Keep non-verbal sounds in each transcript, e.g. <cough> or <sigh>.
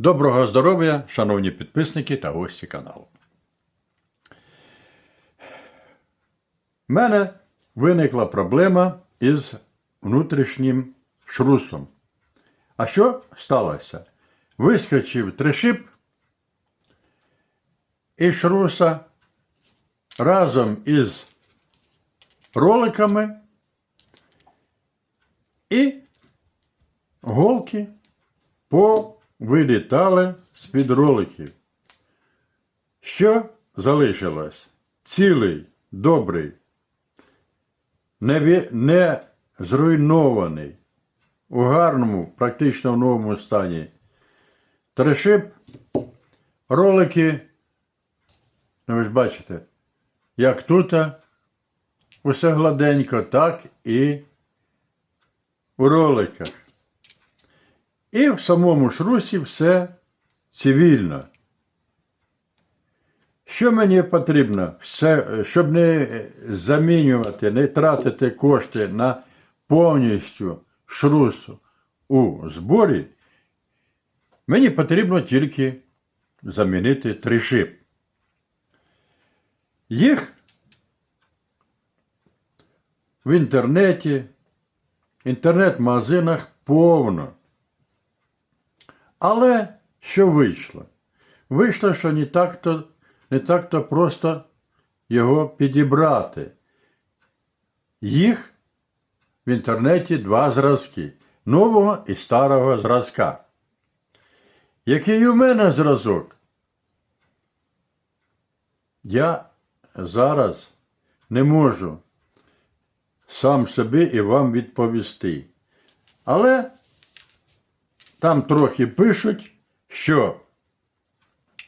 Доброго здоров'я, шановні підписники та гості каналу. У мене виникла проблема із внутрішнім шрусом. А що сталося? Вискочив тришип із шруса разом із роликами і голки повилітали з-під роликів. Що залишилось? Цілий, добрий, не, не зруйнований, у гарному, практично в новому стані. Трешип, ролики, ну ви ж бачите, як тут усе гладенько, так і у роликах. І в самому шрусі все цивільно. Що мені потрібно, все, щоб не замінювати, не тратити кошти на повністю шрусу у зборі, мені потрібно тільки замінити три шип. Їх в інтернеті, інтернет-магазинах повно. Але що вийшло? Вийшло, що не так-то, не так-то просто його підібрати. Їх в інтернеті два зразки нового і старого зразка. Який у мене зразок? Я зараз не можу сам собі і вам відповісти. Але там трохи пишуть, що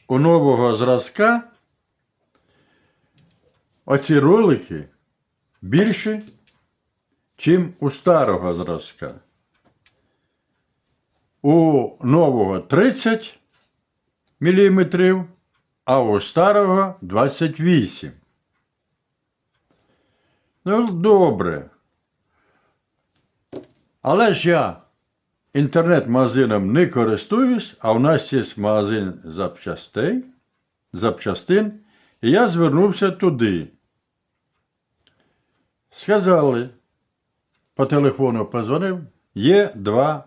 у нового зразка оці ролики більші, чим у старого зразка. У нового 30 мм, а у старого 28. Ну, добре. Але ж я інтернет-магазином не користуюсь, а в нас є магазин запчастей, запчастин, і я звернувся туди. Сказали, по телефону позвонив, є два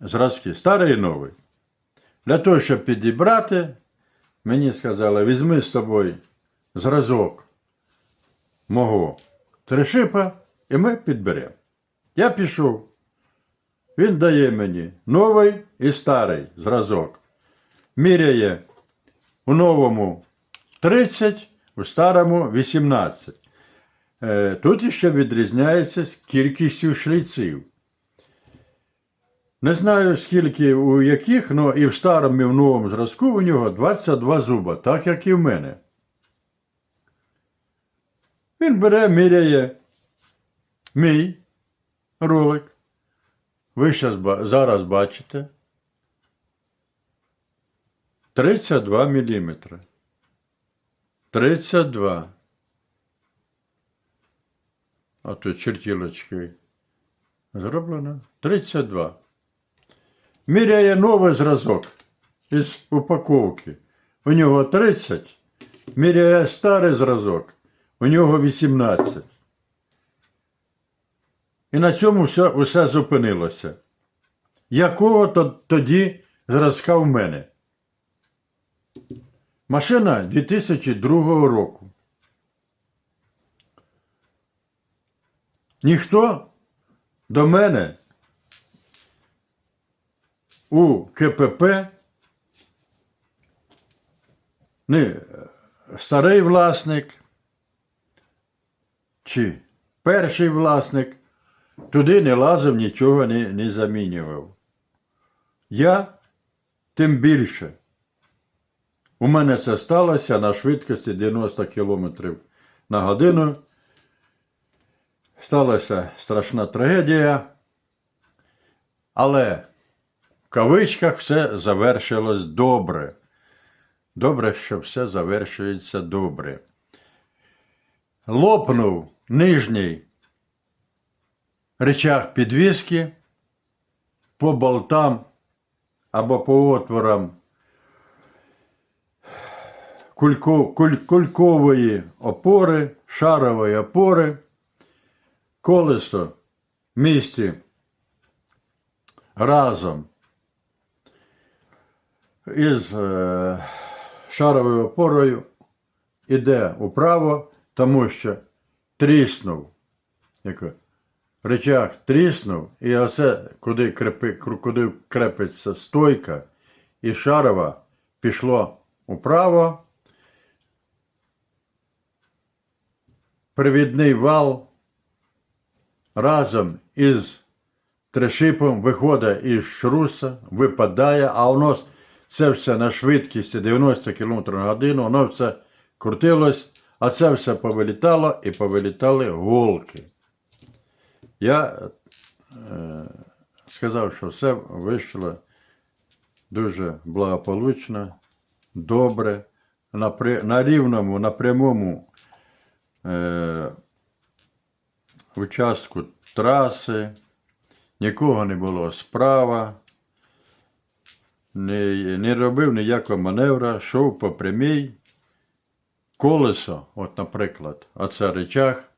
зразки, старий і новий. Для того, щоб підібрати, мені сказали, візьми з собою зразок мого тришипа, і ми підберемо. Я пішов. Він дає мені новий і старий зразок. Міряє у новому 30, у старому 18. Е, Тут ще відрізняється з кількістю шліців. Не знаю, скільки у яких, але і в старому, і в новому зразку у нього 22 зуба, так як і в мене. Він бере, міряє мій ролик. Ви ба- зараз бачите 32 мм. 32. А тут чертілочки зроблено. 32. Міряє новий зразок із упаковки. У нього 30. Міряє старий зразок. У нього 18. І на цьому все, все зупинилося. Якого то, тоді зразка в мене? Машина 2002 року. Ніхто до мене у КПП не е, старий власник чи перший власник туди не лазив, нічого не, не замінював. Я тим більше. У мене це сталося на швидкості 90 км на годину. Сталася страшна трагедія. Але в кавичках все завершилось добре. Добре, що все завершується добре. Лопнув нижній речах підвіски, по болтам або по отворам кулько, куль, кулькової опори, шарової опори, колесо місті разом із е, шаровою опорою іде управо, тому що тріснув, речах тріснув, і оце, куди, крепи, куди крепиться стойка, і шарова пішло управо. Привідний вал разом із тришипом виходить із шруса, випадає, а воно це все на швидкості 90 км на годину, воно все крутилось, а це все повилітало і повилітали голки. Я е, сказав, що все вийшло дуже благополучно, добре, на, при, на рівному, на прямому е, участку траси, нікого не було справа, не, не робив ніякого маневра, йшов по прямій. Колесо, от, наприклад, оце речах,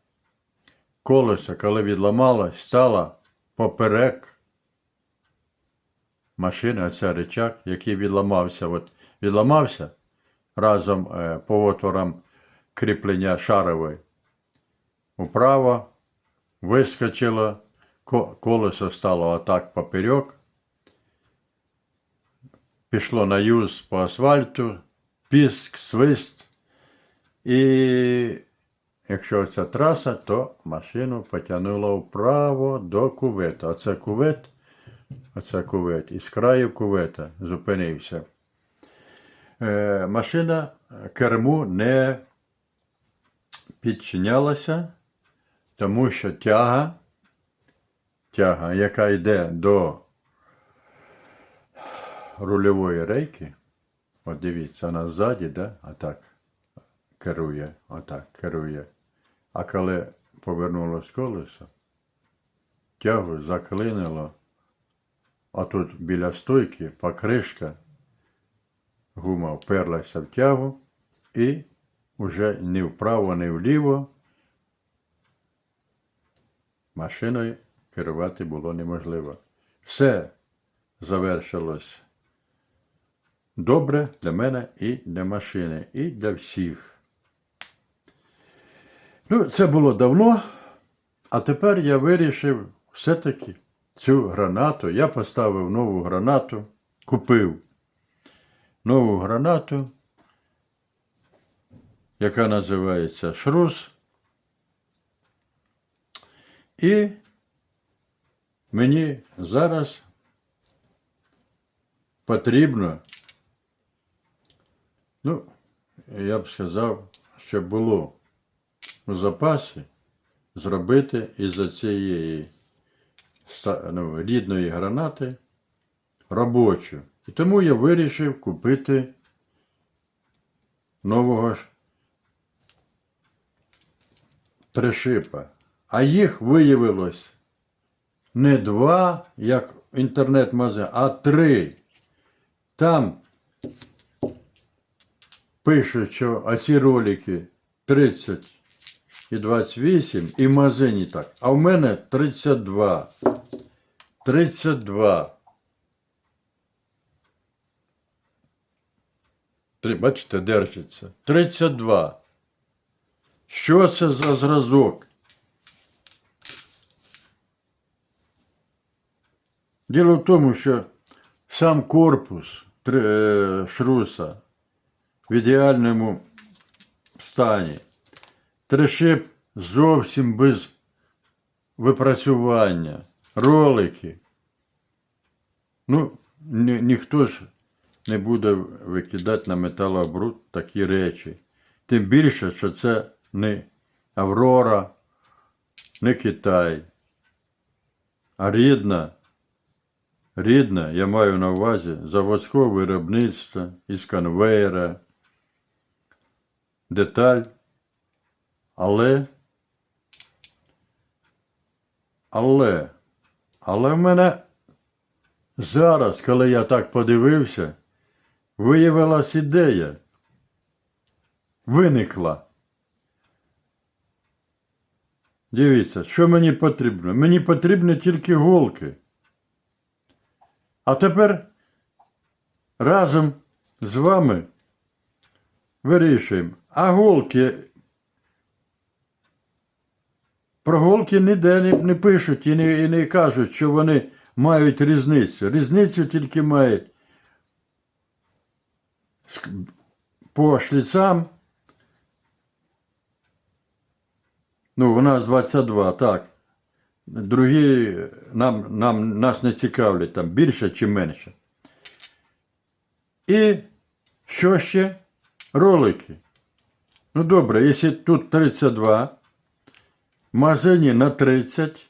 колесо, коли відламалось, стало поперек машини, оце речах, який відламався. От, відламався разом е, по отворам кріплення шарової. Управо вискочило, колесо стало отак поперек, пішло на юз по асфальту, піск, свист. І якщо це траса, то машину потягнуло вправо до кувета. Оце кувет, оце кувет. І з краю кувета зупинився. Е, машина керму не підчинялася, тому що тяга, тяга, яка йде до рульової рейки, от дивіться, вона ззаді, да? а так керує, отак керує. А коли повернулось колесо, тягу заклинило, а тут біля стойки покришка, гума вперлася в тягу і вже ні вправо, ні вліво машиною керувати було неможливо. Все завершилось добре для мене і для машини, і для всіх. Ну, це було давно, а тепер я вирішив все-таки цю гранату. Я поставив нову гранату, купив нову гранату, яка називається Шрус. І мені зараз потрібно, ну, я б сказав, що було у запасі зробити із цієї ну, рідної гранати робочу. І тому я вирішив купити нового ж пришипа. А їх виявилось не два, як інтернет-магазин, а три. Там пишуть, що оці ролики 30 і 28, і в магазині так. А в мене 32. 32. Три, бачите, держиться. 32. Що це за зразок? Діло в тому, що сам корпус е, шруса в ідеальному стані. Тришип зовсім без випрацювання, ролики. Ну, ні, ніхто ж не буде викидати на металобруд такі речі. Тим більше, що це не Аврора, не Китай, а рідна, рідна, я маю на увазі заводського виробництва із конвейера, деталь, але, але, але в мене зараз, коли я так подивився, виявилась ідея. Виникла. Дивіться, що мені потрібно? Мені потрібні тільки голки. А тепер разом з вами вирішуємо. А голки. Про голки ніде не, не пишуть і не, і не кажуть, що вони мають різницю. Різницю тільки мають по шліцам. Ну, у нас 22, так. Другі нам, нам, нас не цікавлять там більше чи менше. І що ще? Ролики. Ну добре, якщо тут 32, в на 30,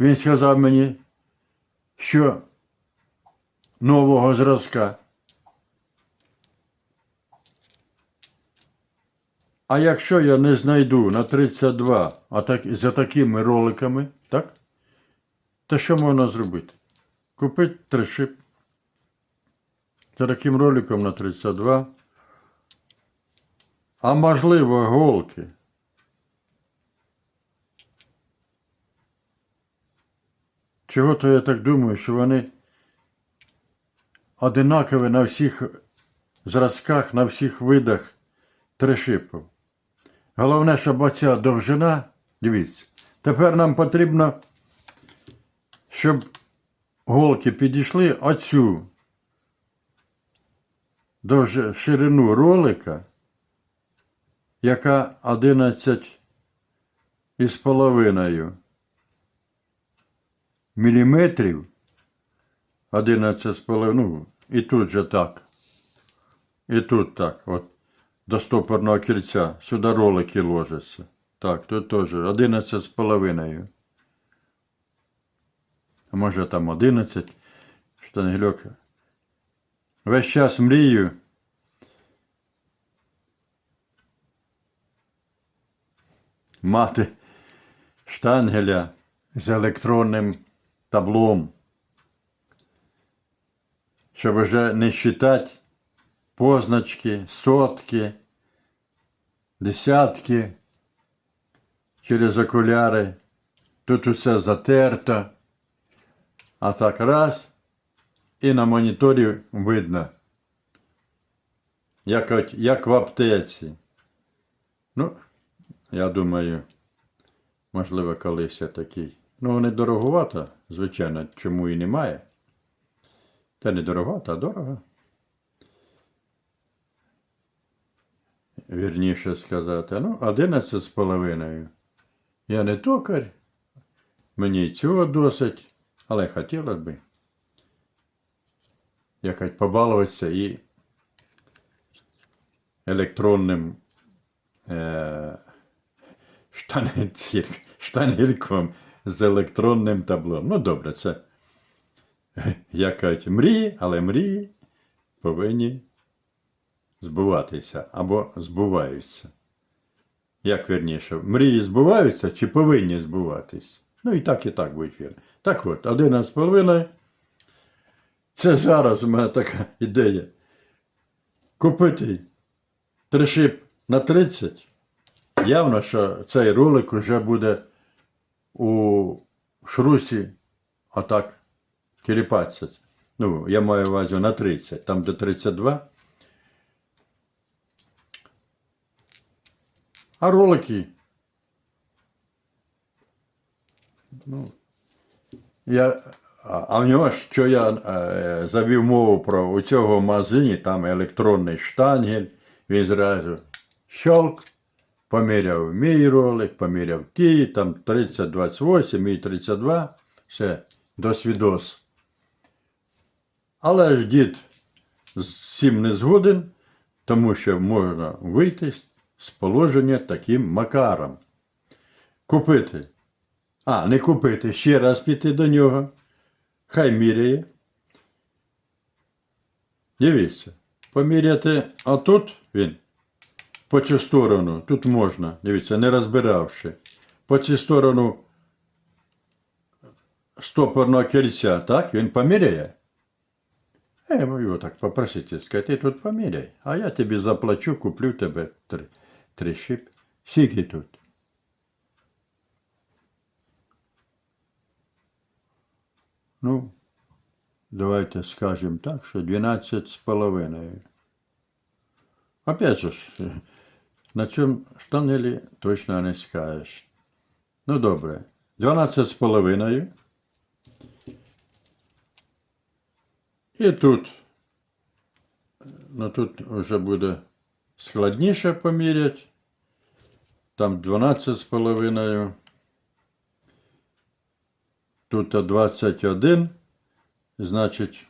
він сказав мені, що нового зразка. А якщо я не знайду на 32, а так, за такими роликами, так? То що можна зробити? Купити три шип. За таким роликом на 32. А можливо, голки. Чого то я так думаю, що вони одинакові на всіх зразках, на всіх видах тришипів. Головне, щоб оця довжина, дивіться, тепер нам потрібно, щоб голки підійшли оцю довж... ширину ролика, яка 11 із половиною міліметрів, 11 з половиною, ну, і тут же так, і тут так, от до стопорного кільця. Сюди ролики ложаться. Так, тут теж 11 з половиною. А може там 11. Штангельок. Весь час мрію. Мати штангеля з електронним таблом. Щоб вже не считати позначки, сотки, десятки через окуляри. Тут усе затерто. А так раз. І на моніторі видно. Як, як в аптеці. Ну, я думаю, можливо, колись я такий. Ну, вони дороговато, звичайно, чому і немає. Та не дороговато, а дорого. вірніше сказати, ну, 11 з половиною. Я не токар, мені цього досить, але хотілося б якось побалуватися і електронним е, штангель- <laughs> штангельком з електронним таблом. Ну, добре, це <laughs> як кажуть, мрії, але мрії повинні збуватися або збуваються. Як верніше, мрії збуваються чи повинні збуватись? Ну і так, і так будь вірно. Так от, 11,5. Це зараз у мене така ідея. Купити тришип на 30. Явно, що цей ролик вже буде у шрусі отак тіліпатися. Ну, я маю увазі на 30, там до 32. А ролики. Ну, я, а, а в нього що я е, завів мову про у цього магазині, там електронний штангель, він зразу щолк, поміряв мій ролик, поміряв ті, там 30, 28, мій 32, все, досвідос. Але ж дід цим не згоден, тому що можна вийти з- положення таким макаром. Купити. А, не купити, ще раз піти до нього. Хай міряє. Дивіться, поміряти, а тут він по цю сторону, тут можна, дивіться, не розбиравши. По цю сторону стопорного кільця, так? Він поміряє. Е, його так попросите, сказати, ти тут поміряй, а я тобі заплачу, куплю тебе три, три шип. Скільки тут? Ну, давайте скажемо так, що 12 з половиною. Опять же, на цьому штанелі точно не скажеш. Ну добре. 12 з половиною. І тут, ну тут вже буде складніше поміряти. Там 12 з половиною. Тут 21. Значить,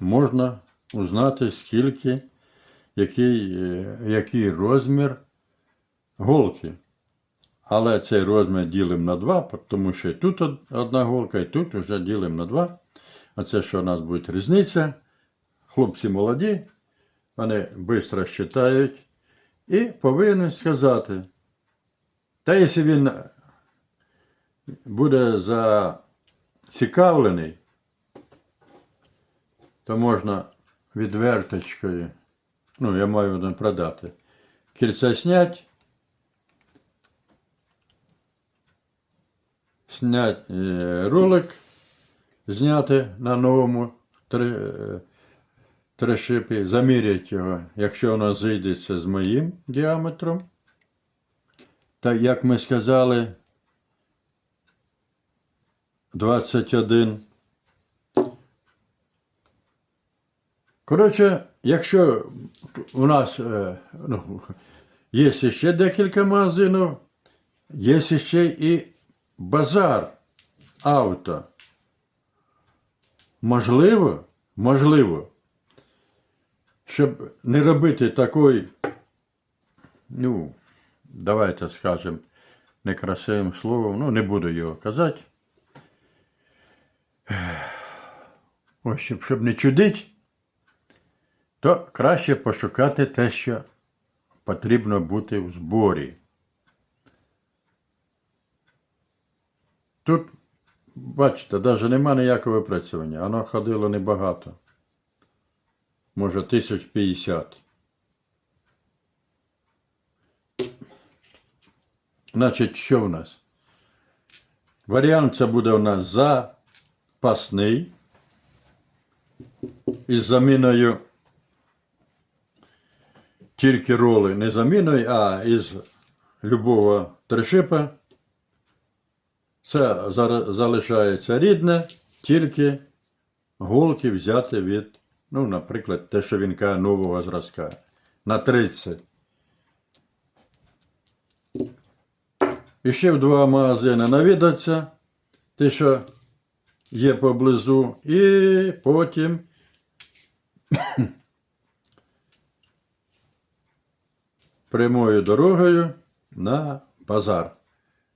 можна узнати, скільки, який, е, який розмір голки. Але цей розмір ділимо на 2, тому що і тут одна голка, і тут вже ділимо на 2. А це що у нас буде різниця. Хлопці молоді, вони швидко считають і повинен сказати. Та якщо він буде зацікавлений, то можна відверточкою, ну, я маю на продати, кільця снять, снять е, ролик, зняти на новому три, е, три шипи, заміряти його, якщо воно зійдеться з моїм діаметром. Та як ми сказали, 21. Коротше, якщо у нас е, ну, є ще декілька магазинів, є ще і базар авто. Можливо, можливо, щоб не робити такої, ну, давайте скажемо, некрасивим словом, ну, не буду його казати. Ось, щоб, щоб не чудить, то краще пошукати те, що потрібно бути в зборі. Тут, бачите, навіть нема ніякого випрацювання. Воно ходило небагато. Може, тисяч п'ятдесят. Значить, що в нас? Варіант це буде у нас запасний із заміною тільки роли не заміною, а із любого тришипа. Це залишається рідне, тільки голки взяти від, ну, наприклад, те, що він каже нового зразка. На 30. І ще в два магазини навідаться, те, що є поблизу, і потім прямою дорогою на базар.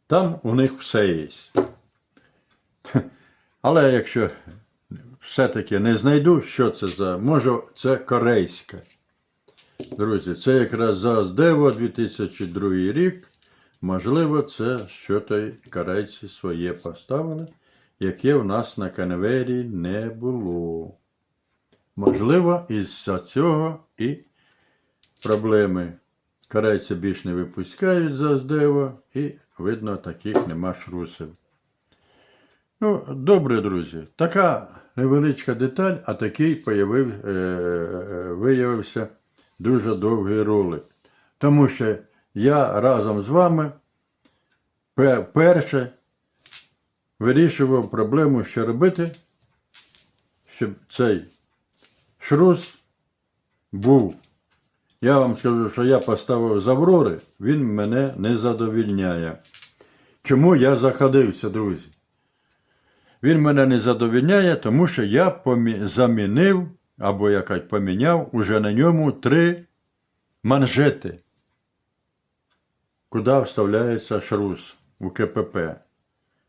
Там у них все є. <laughs> Але якщо все-таки не знайду, що це за. Може, це корейська. Друзі, це якраз за Дево 2002 рік. Можливо, це що то корейці своє поставили, яке в нас на конвері не було. Можливо, із-за цього і проблеми. Корейці більш не випускають за Дево, і, видно, таких нема шрусів. Ну, добре, друзі. Така невеличка деталь, а такий появив, е, е, виявився дуже довгий ролик. Тому що я разом з вами перше вирішував проблему, що робити, щоб цей шрус був. Я вам скажу, що я поставив з Аврори, він мене не задовільняє. Чому я заходився, друзі? Він мене не задовільняє, тому що я помі- замінив, або якось поміняв уже на ньому три манжети, куди вставляється шрус у КПП.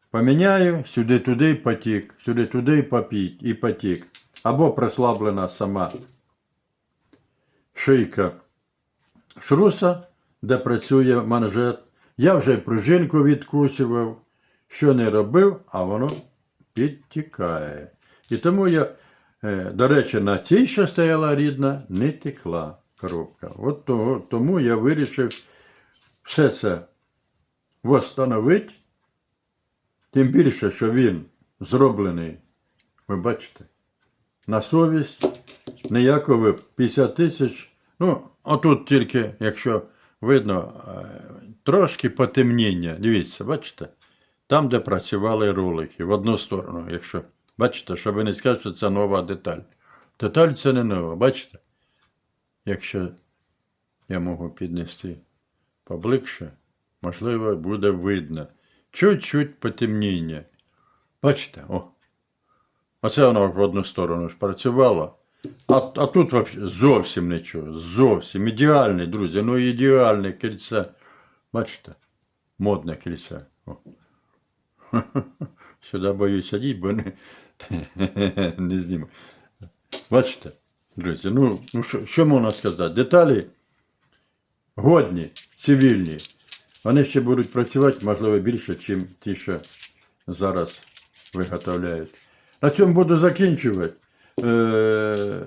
Поміняю, сюди-туди потік, сюди-туди попіть, і потік. Або прослаблена сама шийка шруса, де працює манжет. Я вже пружинку відкусував, що не робив, а воно підтікає. І тому я, е, до речі, на цій, що стояла рідна, не текла коробка. От того, тому я вирішив все це восстановити. Тим більше, що він зроблений, ви бачите, на совість ніякого 50 тисяч. Ну, отут тільки, якщо видно, е, трошки потемніння. Дивіться, бачите? Там, де працювали ролики, в одну сторону, якщо бачите, щоб ви не сказали, що це нова деталь. Деталь це не нова, бачите? Якщо я можу піднести поближче, можливо, буде видно. Чуть-чуть потемніння. Бачите? О. Оце воно в одну сторону ж працювало. А, а тут вообще зовсім нічого. Зовсім. Ідеальний, друзі. Ну ідеальне кільце. Бачите? Модне кільце. <laughs> Сюди боюсь сидіти, бо не, <laughs> не зніму. Бачите, друзі, ну, ну що, що можна сказати? Деталі годні, цивільні. Вони ще будуть працювати, можливо, більше, ніж ті, що зараз виготовляють. На цьому буду закінчувати. Е,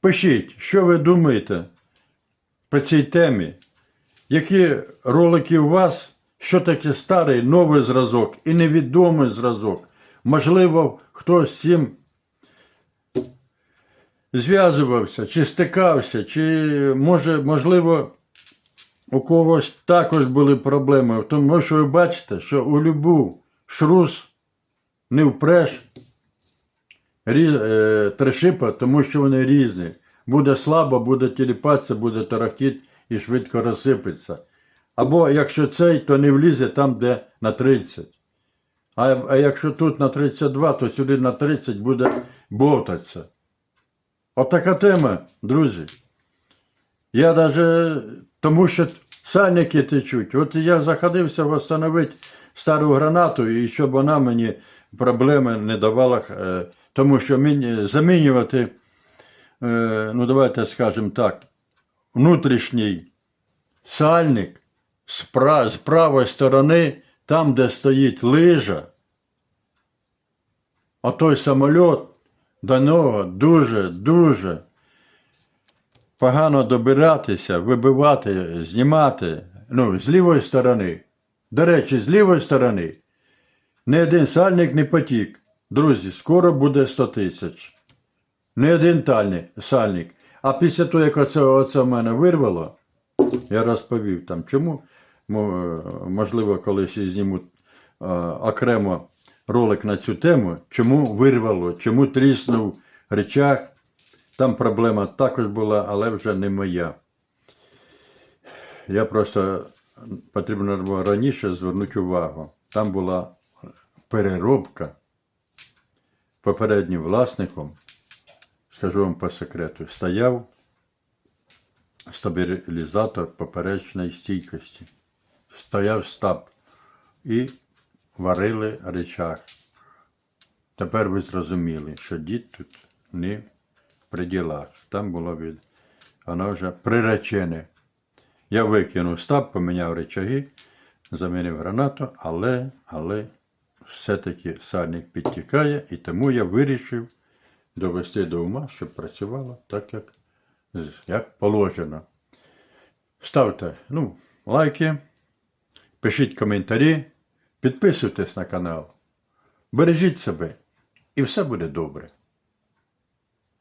пишіть, що ви думаєте по цій темі. Які ролики у вас, що таке старий, новий зразок і невідомий зразок? Можливо, хтось з цим зв'язувався, чи стикався, чи може, можливо, у когось також були проблеми. Тому що ви бачите, що у любу шрус не впреш рі- е, трешипа, тому що вони різні. Буде слабо, буде тіліпатися, буде тарахтіти і швидко розсипеться. Або якщо цей, то не влізе там, де на 30. А, а якщо тут на 32, то сюди на 30 буде бовтатися. Отака тема, друзі. Я навіть тому що сальники течуть. От я заходився встановити стару гранату, і щоб вона мені проблеми не давала, е, тому що замінювати, е, ну давайте скажемо так, внутрішній сальник з, пра- з правої сторони, там, де стоїть лижа, а той самоліт до нього дуже-дуже погано добиратися, вибивати, знімати. Ну, з лівої сторони. До речі, з лівої сторони ні один сальник не потік. Друзі, скоро буде 100 тисяч. Не один тальник, сальник. А після того, як оце, оце в мене вирвало, я розповів там, чому, можливо, колись і зніму окремо ролик на цю тему, чому вирвало, чому тріснув речах. Там проблема також була, але вже не моя. Я просто потрібно було раніше звернути увагу. Там була переробка попереднім власником, скажу вам по секрету, стояв стабілізатор поперечної стійкості. Стояв стаб і варили речах. Тепер ви зрозуміли, що дід тут не при ділах. Там було від. Воно вже приречене. Я викинув стаб, поміняв речаги, замінив гранату, але, але все-таки сальник підтікає, і тому я вирішив довести до ума, щоб працювало так, як, як положено. Ставте ну, лайки, пишіть коментарі, підписуйтесь на канал, бережіть себе, і все буде добре.